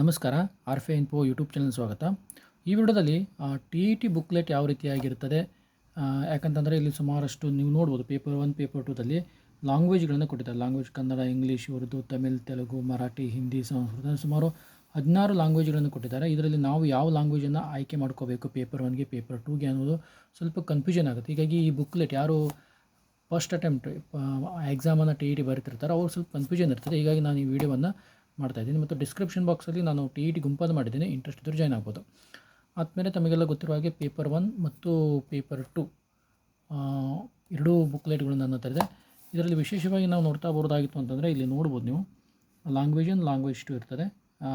ನಮಸ್ಕಾರ, ಆರ್ಫೆ info YouTube channel ಸ್ವಾಗತ. ಈ ವಿಡಿಯೋದಲ್ಲಿ ಟಿ ಇ ಟಿ ಬುಕ್ಲೆಟ್ ಯಾವ ರೀತಿಯಾಗಿರ್ತದೆ ಯಾಕಂತಂದರೆ ಇಲ್ಲಿ ಸುಮಾರಷ್ಟು ನೀವು ನೋಡ್ಬೋದು, ಪೇಪರ್ ಒನ್, ಪೇಪರ್ ಟೂದಲ್ಲಿ ಲ್ಯಾಂಗ್ವೇಜ್ಗಳನ್ನು ಕೊಟ್ಟಿದ್ದಾರೆ. ಲ್ಯಾಂಗ್ವೇಜ್ ಕನ್ನಡ, ಇಂಗ್ಲೀಷ್, ಉರ್ದು, ತಮಿಳ್, ತೆಲುಗು, ಮರಾಠಿ, ಹಿಂದಿ, ಸಂಸ್ಕೃತ ಸುಮಾರು ಹದಿನಾರು ಲ್ಯಾಂಗ್ವೇಜ್ಗಳನ್ನು ಕೊಟ್ಟಿದ್ದಾರೆ. ಇದರಲ್ಲಿ ನಾವು ಯಾವ ಲ್ಯಾಂಗ್ವೇಜನ್ನು ಆಯ್ಕೆ ಮಾಡ್ಕೋಬೇಕು, ಪೇಪರ್ ಒನ್ಗೆ, ಪೇಪರ್ ಟೂಗೆ ಅನ್ನೋದು ಸ್ವಲ್ಪ ಕನ್ಫ್ಯೂಷನ್ ಆಗುತ್ತೆ. ಹೀಗಾಗಿ ಈ ಬುಕ್ಲೆಟ್ ಯಾರು ಫಸ್ಟ್ ಅಟೆಂಪ್ಟ್ ಎಕ್ಸಾಮನ್ನು ಟಿ ಇ ಟಿ ಬರೀತಿರ್ತಾರೆ ಅವ್ರು ಸ್ವಲ್ಪ ಕನ್ಫ್ಯೂಷನ್ ಇರ್ತದೆ. ಹೀಗಾಗಿ ನಾನು ಈ ವಿಡಿಯೋವನ್ನು ಮಾಡ್ತಾಯಿದ್ದೀನಿ ಮತ್ತು ಡಿಸ್ಕ್ರಿಪ್ಷನ್ ಬಾಕ್ಸಲ್ಲಿ ನಾನು ಟಿ ಇ ಟಿ ಗುಂಪನ್ನು ಮಾಡಿದ್ದೀನಿ. ಇಂಟ್ರೆಸ್ಟ್ ಇದ್ದರೂ ಜಾಯ್ನ್ ಆಗ್ಬೋದು. ಆದಮೇಲೆ ತಮಗೆಲ್ಲ ಗೊತ್ತಿರುವ ಹಾಗೆ ಪೇಪರ್ ಒನ್ ಮತ್ತು ಪೇಪರ್ ಟು ಎರಡೂ ಬುಕ್ಲೆಟ್ಗಳು ನನ್ನ ಹತ್ತಿರ ಇದೆ. ಇದರಲ್ಲಿ ವಿಶೇಷವಾಗಿ ನಾವು ನೋಡ್ತಾ ಬರೋದಾಗಿತ್ತು ಅಂತಂದರೆ ಇಲ್ಲಿ ನೋಡ್ಬೋದು ನೀವು. ಲ್ಯಾಂಗ್ವೇಜ್ ಆ್ಯಂಡ್ ಲ್ಯಾಂಗ್ವೇಜ್ ಟು ಇರ್ತದೆ.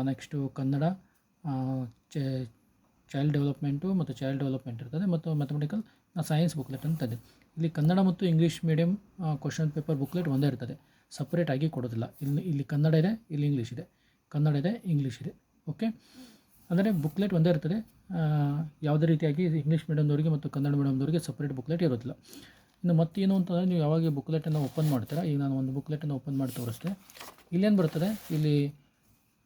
ನೆಕ್ಸ್ಟು ಕನ್ನಡ ಚೈಲ್ಡ್ ಡೆವಲಪ್ಮೆಂಟು ಮತ್ತು ಚೈಲ್ಡ್ ಡೆವಲಪ್ಮೆಂಟ್ ಇರ್ತದೆ. ಮತ್ತು ಮ್ಯಾಥಮೆಟಿಕಲ್ ಸೈನ್ಸ್ ಬುಕ್ಲೆಟ್ ಅಂತದೆ ಇಲ್ಲಿ ಕನ್ನಡ ಮತ್ತು English medium question paper booklet ಒಂದೇ ಇರ್ತದೆ. ಸಪ್ರೇಟ್ ಆಗಿ ಕೊಡೋದಿಲ್ಲ. ಇಲ್ಲಿ ಇಲ್ಲಿ ಕನ್ನಡ ಇದೆ, ಇಲ್ಲಿ ಇಂಗ್ಲೀಷ್ ಇದೆ. ಕನ್ನಡ ಇದೆ ಇಂಗ್ಲೀಷ್ ಇದೆ. ಓಕೆ ಅಂದರೆ ಬುಕ್ಲೆಟ್ ಒಂದೇ ಇರ್ತದೆ. ಯಾವುದೇ ರೀತಿಯಾಗಿ ಇಂಗ್ಲೀಷ್ ಮೀಡಿಯಮ್ದವರಿಗೆ ಮತ್ತು ಕನ್ನಡ ಮೀಡಿಯಮ್ದವರಿಗೆ ಸಪ್ರೇಟ್ ಬುಕ್ಲೆಟ್ ಇರೋದಿಲ್ಲ. ಇನ್ನು ಮತ್ತೇನು ಅಂತಂದರೆ ನೀವು ಯಾವಾಗ ಬುಕ್ಲೆಟನ್ನು ಓಪನ್ ಮಾಡ್ತೀರಾ, ಈಗ ನಾನು ಒಂದು ಬುಕ್ಲೆಟನ್ನು ಓಪನ್ ಮಾಡಿ ತೋರಿಸ್ತೆ. ಇಲ್ಲೇನು ಬರ್ತದೆ? ಇಲ್ಲಿ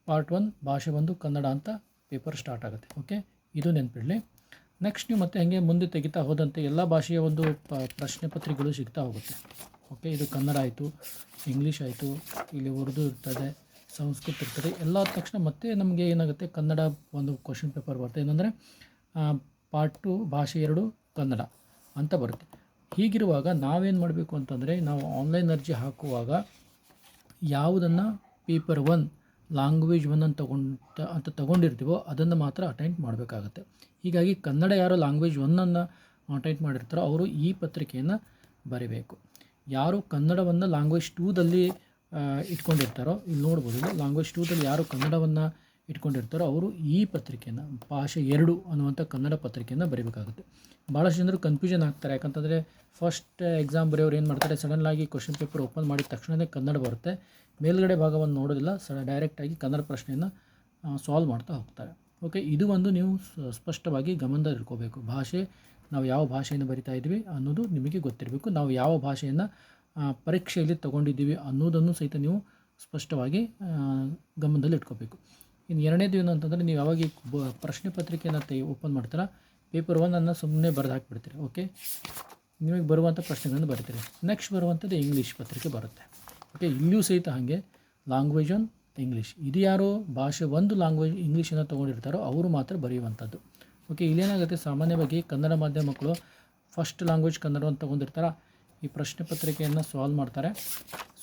ಪಾರ್ಟ್ ಒನ್ ಭಾಷೆ ಒಂದು ಕನ್ನಡ ಅಂತ ಪೇಪರ್ ಸ್ಟಾರ್ಟ್ ಆಗುತ್ತೆ. ಓಕೆ ಇದು ನೆನ್ಪಿಡಲಿ. ನೆಕ್ಸ್ಟ್ ನೀವು ಮತ್ತೆ ಹಾಗೆ ಮುಂದೆ ತೆಗಿತಾ ಹೋದಂತೆ ಎಲ್ಲ ಭಾಷೆಯ ಒಂದು ಪ್ರಶ್ನೆ ಪತ್ರಿಕೆಗಳು ಸಿಗ್ತಾ ಹೋಗುತ್ತೆ. ಓಕೆ? ಇದು ಕನ್ನಡ ಆಯಿತು ಇಂಗ್ಲೀಷ್ ಆಯಿತು, ಇಲ್ಲಿ ಉರ್ದು ಇರ್ತದೆ, ಸಂಸ್ಕೃತ ಇರ್ತದೆ, ಎಲ್ಲ ತಕ್ಷಣ ಮತ್ತೆ ನಮಗೆ ಏನಾಗುತ್ತೆ? ಕನ್ನಡ ಒಂದು ಕ್ವಶನ್ ಪೇಪರ್ ಬರುತ್ತೆ. ಏನಂದರೆ ಪಾರ್ಟ್ ಟು ಭಾಷೆ ಎರಡು, ಕನ್ನಡ ಅಂತ ಬರುತ್ತೆ. ಹೀಗಿರುವಾಗ ನಾವೇನು ಮಾಡಬೇಕು ಅಂತಂದರೆ, ನಾವು ಆನ್ಲೈನ್ ಅರ್ಜಿ ಹಾಕುವಾಗ ಯಾವುದನ್ನು ಪೇಪರ್ ಒನ್ ಲ್ಯಾಂಗ್ವೇಜ್ ಒನ್ ಅಂತ ತಗೊಂಡ, ಅಂತ ತಗೊಂಡಿರ್ತೀವೋ ಅದನ್ನು ಮಾತ್ರ ಅಟೆಂಡ್ ಮಾಡಬೇಕಾಗತ್ತೆ. ಹೀಗಾಗಿ ಕನ್ನಡ ಯಾರು ಲ್ಯಾಂಗ್ವೇಜ್ ಒನ್ನನ್ನು ಅಟೆಂಡ್ ಮಾಡಿರ್ತಾರೋ, ಅವರು ಈ ಪತ್ರಿಕೆಯನ್ನು ಬರೀಬೇಕು. ಯಾರು ಕನ್ನಡವನ್ನು ಲ್ಯಾಂಗ್ವೇಜ್ ಟೂದಲ್ಲಿ ಇಟ್ಕೊಂಡಿರ್ತಾರೋ, ಇಲ್ಲಿ ನೋಡ್ಬೋದು ಲ್ಯಾಂಗ್ವೇಜ್ ಟೂದಲ್ಲಿ ಯಾರು ಕನ್ನಡವನ್ನು ಇಟ್ಕೊಂಡಿರ್ತಾರೋ, ಅವರು ಈ ಪತ್ರಿಕೆಯನ್ನು, ಭಾಷೆ ಎರಡು ಅನ್ನುವಂಥ ಕನ್ನಡ ಪತ್ರಿಕೆಯನ್ನು ಬರೀಬೇಕಾಗುತ್ತೆ. ಭಾಳಷ್ಟು ಜನರು ಕನ್ಫ್ಯೂಷನ್ ಆಗ್ತಾರೆ, ಯಾಕಂತಂದರೆ ಫಸ್ಟ್ ಎಕ್ಸಾಮ್ ಬರೆಯೋರು ಏನು ಮಾಡ್ತಾರೆ ಸಡನ್ನಾಗಿ ಕ್ವಶನ್ ಪೇಪರ್ ಓಪನ್ ಮಾಡಿದ ತಕ್ಷಣವೇ ಕನ್ನಡ ಬರುತ್ತೆ, ಮೇಲ್ಗಡೆ ಭಾಗವನ್ನು ನೋಡೋದಿಲ್ಲ ಸಡ ಡೈರೆಕ್ಟಾಗಿ ಕನ್ನಡ ಪ್ರಶ್ನೆಯನ್ನು ಸಾಲ್ವ್ ಮಾಡ್ತಾ ಹೋಗ್ತಾರೆ. ಓಕೆ ಇದು ಒಂದು ನೀವು ಸ್ಪಷ್ಟವಾಗಿ ಗಮನದಲ್ಲಿ ಇಟ್ಕೋಬೇಕು ಭಾಷೆ ನಾವು ಯಾವ ಭಾಷೆಯನ್ನು ಬರಿತಾ ಇದ್ದೀವಿ ಅನ್ನೋದು ನಿಮಗೆ ಗೊತ್ತಿರಬೇಕು. ನಾವು ಯಾವ ಭಾಷೆಯನ್ನು ಪರೀಕ್ಷೆಯಲ್ಲಿ ತಗೊಂಡಿದ್ದೀವಿ ಅನ್ನೋದನ್ನು ಸಹಿತ ನೀವು ಸ್ಪಷ್ಟವಾಗಿ ಗಮನದಲ್ಲಿ ಇಟ್ಕೋಬೇಕು. ಇನ್ನು ಎರಡನೇದು ಏನು ಅಂತಂದರೆ ನೀವು ಯಾವಾಗ ಬ, ಪ್ರಶ್ನೆ ಪತ್ರಿಕೆಯನ್ನು ತೆಗಿ ಓಪನ್ ಮಾಡ್ತೀರಾ, ಪೇಪರ್ ಒನ್ನನ್ನು ಸುಮ್ಮನೆ ಬರೆದು ಹಾಕಿಬಿಡ್ತೀರಿ, ಓಕೆ? ನಿಮಗೆ ಬರುವಂಥ ಪ್ರಶ್ನೆಗಳನ್ನು ಬರೀತೀರಿ. ನೆಕ್ಸ್ಟ್ ಬರುವಂಥದ್ದು ಇಂಗ್ಲೀಷ್ ಪತ್ರಿಕೆ ಬರುತ್ತೆ. ಓಕೆ, ಇಲ್ಲಿಯೂ ಸಹಿತ ಹಾಗೆ ಲ್ಯಾಂಗ್ವೇಜ್ ಆನ್ ಇಂಗ್ಲೀಷ್ ಇದು ಯಾರೋ, ಭಾಷೆ ಒಂದು ಲ್ಯಾಂಗ್ವೇಜ್ ಇಂಗ್ಲೀಷನ್ನು ತೊಗೊಂಡಿರ್ತಾರೋ, ಅವರು ಮಾತ್ರ ಬರೆಯುವಂಥದ್ದು. ಓಕೆ ಇಲ್ಲೇನಾಗುತ್ತೆ? ಸಾಮಾನ್ಯವಾಗಿ ಕನ್ನಡ ಮಾಧ್ಯಮ ಮಕ್ಕಳು ಫಸ್ಟ್ ಲ್ಯಾಂಗ್ವೇಜ್ ಕನ್ನಡವನ್ನು ತೊಗೊಂಡಿರ್ತಾರೆ. ಈ ಪ್ರಶ್ನೆ ಪತ್ರಿಕೆಯನ್ನು ಸಾಲ್ವ್ ಮಾಡ್ತಾರೆ.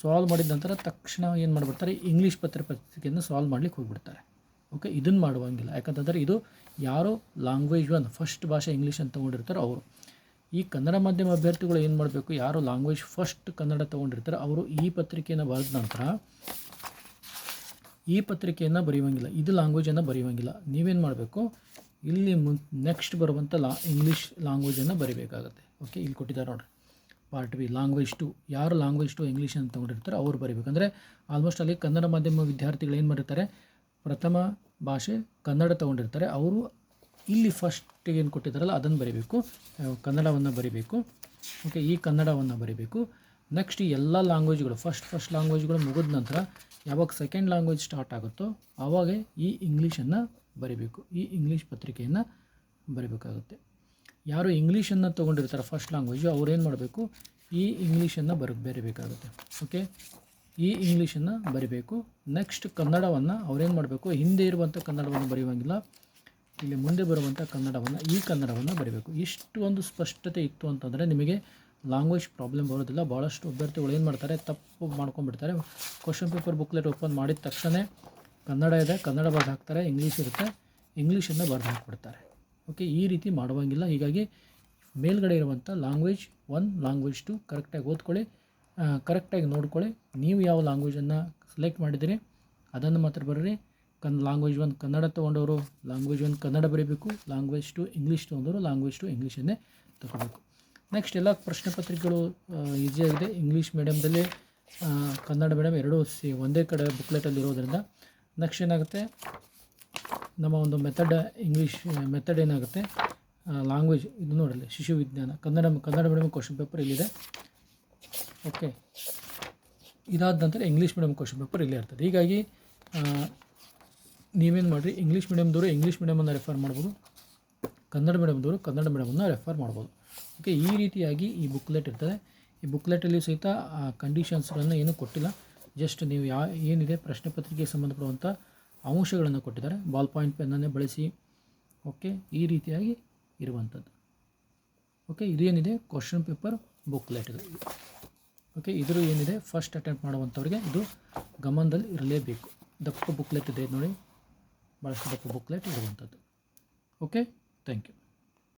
ಸಾಲ್ವ್ ಮಾಡಿದ ನಂತರ ತಕ್ಷಣ ಏನು ಮಾಡಿಬಿಡ್ತಾರೆ? ಇಂಗ್ಲೀಷ್ ಪತ್ರ ಪತ್ರಿಕೆಯನ್ನು ಸಾಲ್ವ್ ಮಾಡ್ಲಿಕ್ಕೆ ಹೋಗ್ಬಿಡ್ತಾರೆ. ಓಕೆ ಇದನ್ನು ಮಾಡುವಂಗಿಲ್ಲ. ಯಾಕಂತಂದರೆ ಇದು ಯಾರು ಲ್ಯಾಂಗ್ವೇಜ್ ಒನ್ ಫಸ್ಟ್ ಭಾಷೆ ಇಂಗ್ಲೀಷ್ ಅಂತ ತೊಗೊಂಡಿರ್ತಾರೋ ಅವರು. ಈ ಕನ್ನಡ ಮಾಧ್ಯಮ ಅಭ್ಯರ್ಥಿಗಳು ಏನು ಮಾಡಬೇಕು? ಯಾರು ಲ್ಯಾಂಗ್ವೇಜ್ ಫಸ್ಟ್ ಕನ್ನಡ ತೊಗೊಂಡಿರ್ತಾರೆ, ಅವರು ಈ ಪತ್ರಿಕೆಯನ್ನು ಬರೆದ ನಂತರ ಈ ಪತ್ರಿಕೆಯನ್ನು ಬರೆಯುವಂಗಿಲ್ಲ. ಇದು ಲ್ಯಾಂಗ್ವೇಜನ್ನು ಬರೆಯುವಂಗಿಲ್ಲ. ನೀವೇನು ಮಾಡಬೇಕು? ಇಲ್ಲಿ ಮುನ್ ನೆಕ್ಸ್ಟ್ ಬರುವಂಥ ಲಾ ಇಂಗ್ಲೀಷ್ ಲ್ಯಾಂಗ್ವೇಜನ್ನು ಬರಿಬೇಕಾಗುತ್ತೆ. ಓಕೆ ಇಲ್ಲಿ ಕೊಟ್ಟಿದ್ದಾರೆ ನೋಡಿರಿ. ಪಾರ್ಟ್ ಬಿ ಲ್ಯಾಂಗ್ವೇಜ್ ಟು ಯಾರು ಲ್ಯಾಂಗ್ವೇಜ್ ಟು ಇಂಗ್ಲೀಷ್ ಅಂತ ತೊಗೊಂಡಿರ್ತಾರೆ ಅವ್ರು ಬರೀಬೇಕಂದ್ರೆ ಆಲ್ಮೋಸ್ಟ್ ಅಲ್ಲಿ ಕನ್ನಡ ಮಾಧ್ಯಮ ವಿದ್ಯಾರ್ಥಿಗಳು ಏನು ಮಾಡಿರ್ತಾರೆ? ಪ್ರಥಮ ಭಾಷೆ ಕನ್ನಡ ತೊಗೊಂಡಿರ್ತಾರೆ. ಅವರು ಇಲ್ಲಿ ಫಸ್ಟ್ ಏನು ಕೊಟ್ಟಿದ್ದಾರಲ್ಲ, ಅದನ್ನು ಬರಿಬೇಕು. ಕನ್ನಡವನ್ನು ಬರಿಬೇಕು. ಓಕೆ ಈ ಕನ್ನಡವನ್ನು ಬರಿಬೇಕು. ನೆಕ್ಸ್ಟ್ ಎಲ್ಲ ಲ್ಯಾಂಗ್ವೇಜ್ಗಳು ಫಸ್ಟ್ ಫಸ್ಟ್ ಲ್ಯಾಂಗ್ವೇಜ್ಗಳು ಮುಗಿದ ನಂತರ ಯಾವಾಗ ಸೆಕೆಂಡ್ ಲ್ಯಾಂಗ್ವೇಜ್ ಸ್ಟಾರ್ಟ್ ಆಗುತ್ತೋ ಆವಾಗ ಈ ಇಂಗ್ಲೀಷನ್ನು ಬರಿಬೇಕು. ಈ ಇಂಗ್ಲೀಷ್ ಪತ್ರಿಕೆಯನ್ನು ಬರಿಬೇಕಾಗುತ್ತೆ. ಯಾರು ಇಂಗ್ಲೀಷನ್ನು ತೊಗೊಂಡಿರ್ತಾರೆ ಫಸ್ಟ್ ಲ್ಯಾಂಗ್ವೇಜು ಅವ್ರೇನು ಮಾಡಬೇಕು? ಈ ಇಂಗ್ಲೀಷನ್ನು ಬರ, ಬರೀಬೇಕಾಗುತ್ತೆ. ಓಕೆ ಈ ಇಂಗ್ಲೀಷನ್ನು ಬರಿಬೇಕು. ನೆಕ್ಸ್ಟ್ ಕನ್ನಡವನ್ನು ಅವ್ರೇನು ಮಾಡಬೇಕು? ಹಿಂದೆ ಇರುವಂಥ ಕನ್ನಡವನ್ನು ಬರೆಯುವಂಗಿಲ್ಲ. ಇಲ್ಲಿ ಮುಂದೆ ಬರುವಂಥ ಕನ್ನಡವನ್ನು, ಈ ಕನ್ನಡವನ್ನು ಬರೀಬೇಕು. ಇಷ್ಟು ಒಂದು ಸ್ಪಷ್ಟತೆ ಇತ್ತು ಅಂತಂದರೆ ನಿಮಗೆ ಲ್ಯಾಂಗ್ವೇಜ್ ಪ್ರಾಬ್ಲಮ್ ಬರೋದಿಲ್ಲ. ಭಾಳಷ್ಟು ಅಭ್ಯರ್ಥಿಗಳು ಏನು ಮಾಡ್ತಾರೆ? ತಪ್ಪು ಮಾಡ್ಕೊಂಡ್ಬಿಡ್ತಾರೆ. ಕ್ವಶನ್ ಪೇಪರ್ ಬುಕ್ಲೆಟ್ ಓಪನ್ ಮಾಡಿದ ತಕ್ಷಣ ಕನ್ನಡ ಇದೆ, ಕನ್ನಡ ಬರೆದು ಹಾಕ್ತಾರೆ ಇಂಗ್ಲೀಷ್ ಇರುತ್ತೆ ಇಂಗ್ಲೀಷನ್ನು ಬರೆದು ಹಾಕ್ಬಿಡ್ತಾರೆ. ಓಕೆ ಈ ರೀತಿ ಮಾಡುವಂಗಿಲ್ಲ. ಹೀಗಾಗಿ ಮೇಲ್ಗಡೆ ಇರುವಂಥ ಲ್ಯಾಂಗ್ವೇಜ್ ಒನ್ ಲ್ಯಾಂಗ್ವೇಜ್ ಟು ಕರೆಕ್ಟಾಗಿ ಓದ್ಕೊಳ್ಳಿ. ಕರೆಕ್ಟಾಗಿ ನೋಡ್ಕೊಳ್ಳಿ. ನೀವು ಯಾವ ಲ್ಯಾಂಗ್ವೇಜನ್ನು ಸೆಲೆಕ್ಟ್ ಮಾಡಿದಿರಿ ಅದನ್ನು ಮಾತ್ರ ಬರೀರಿ. ಕನ್ ಲ್ಯಾಂಗ್ವೇಜ್ ಒಂದು ಕನ್ನಡ ತೊಗೊಂಡವರು ಲ್ಯಾಂಗ್ವೇಜ್ ಒಂದು ಕನ್ನಡ ಬರೀಬೇಕು. ಲ್ಯಾಂಗ್ವೇಜ್ ಟು ಇಂಗ್ಲೀಷ್ ತೊಗೊಂಡವರು ಲ್ಯಾಂಗ್ವೇಜ್ ಟು ಇಂಗ್ಲೀಷನ್ನೇ ತಗೋಬೇಕು. ನೆಕ್ಸ್ಟ್ ಎಲ್ಲ ಪ್ರಶ್ನೆ ಪತ್ರಿಕೆಗಳು ಈಸಿಯಾಗಿದೆ ಇಂಗ್ಲೀಷ್ ಮೀಡಿಯಮ್ದಲ್ಲಿ ಕನ್ನಡ ಮೀಡಿಯಮ್ ಎರಡೂ ಸಿ, ಒಂದೇ ಕಡೆ ಬುಕ್ಲೆಟಲ್ಲಿ ಇರೋದ್ರಿಂದ ನೆಕ್ಸ್ಟ್ ಏನಾಗುತ್ತೆ? ನಮ್ಮ ಒಂದು ಮೆಥಡ್ ಇಂಗ್ಲೀಷ್ ಮೆಥಡ್ ಏನಾಗುತ್ತೆ? ಲ್ಯಾಂಗ್ವೇಜ್ ಇದು ನೋಡಲಿ ಶಿಶು ವಿಜ್ಞಾನ Kannada Kannada medium question paper ಇಲ್ಲಿದೆ. ಓಕೆ ಇದಾದ ನಂತರ ಇಂಗ್ಲೀಷ್ ಮೀಡಿಯಮ್ ಕ್ವಶನ್ ಪೇಪರ್ ಇಲ್ಲೇ ಇರ್ತದೆ. ಹೀಗಾಗಿ ನೀವೇನು ಮಾಡಿರಿ ಇಂಗ್ಲೀಷ್ ಮೀಡಿಯಮ್ದವರು ಇಂಗ್ಲೀಷ್ ಮೀಡಿಯಮನ್ನು ರೆಫರ್ ಮಾಡ್ಬೋದು. ಕನ್ನಡ ಮೀಡಿಯಮ್ದವರು ಕನ್ನಡ ಮೀಡಿಯಮನ್ನು ರೆಫರ್ ಮಾಡ್ಬೋದು. ಓಕೆ ಈ ರೀತಿಯಾಗಿ ಈ ಬುಕ್ಲೆಟ್ ಇರ್ತದೆ. ಈ ಬುಕ್ಲೆಟಲ್ಲಿ ಸಹಿತ, ಆ ಕಂಡೀಷನ್ಸ್ಗಳನ್ನು ಏನೂ ಕೊಟ್ಟಿಲ್ಲ. ಜಸ್ಟ್ ನೀವು ಯಾ, ಏನಿದೆ ಪ್ರಶ್ನೆ ಪತ್ರಿಕೆಗೆ ಸಂಬಂಧಪಡುವಂಥ ಅಂಶಗಳನ್ನು ಕೊಟ್ಟಿದ್ದಾರೆ. ಬಾಲ್ ಪಾಯಿಂಟ್ ಪೆನ್ನನ್ನೇ ಬಳಸಿ ಓಕೆ ಈ ರೀತಿಯಾಗಿ ಇರುವಂಥದ್ದು. ಓಕೆ ಇದೇನಿದೆ? ಕ್ವಶನ್ ಪೇಪರ್ ಬುಕ್ಲೆಟ್ ಇದು ಓಕೆ ಇದ್ರ ಏನಿದೆ? ಫಸ್ಟ್ ಅಟೆಂಪ್ಟ್ ಮಾಡುವಂಥವ್ರಿಗೆ ಇದು ಗಮನದಲ್ಲಿ ಇರಲೇಬೇಕು. ದಪ್ಪ ಬುಕ್ಲೆಟ್ ಇದೆ ನೋಡಿ. ಭಾಳಷ್ಟು ದಪ್ಪ ಬುಕ್ಲೆಟ್ ಇರುವಂಥದ್ದು. Okay thank you